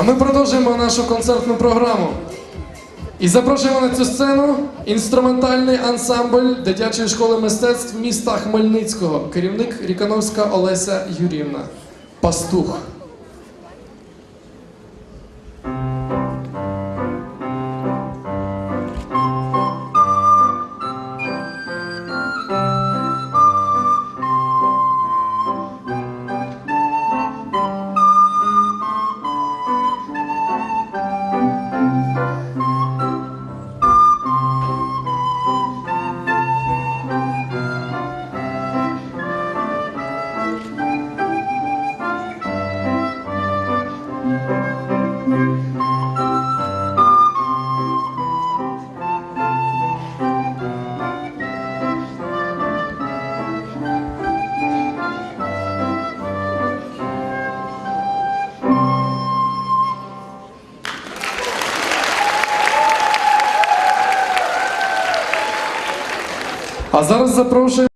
А ми продовжуємо нашу концертну програму. І запрошуємо на цю сцену інструментальний ансамбль дитячої школи мистецтв міста Хмельницького, керівник Рікановська Олеся Юрівна. Пастух. thank mm -hmm. you А зараз запрошуємо.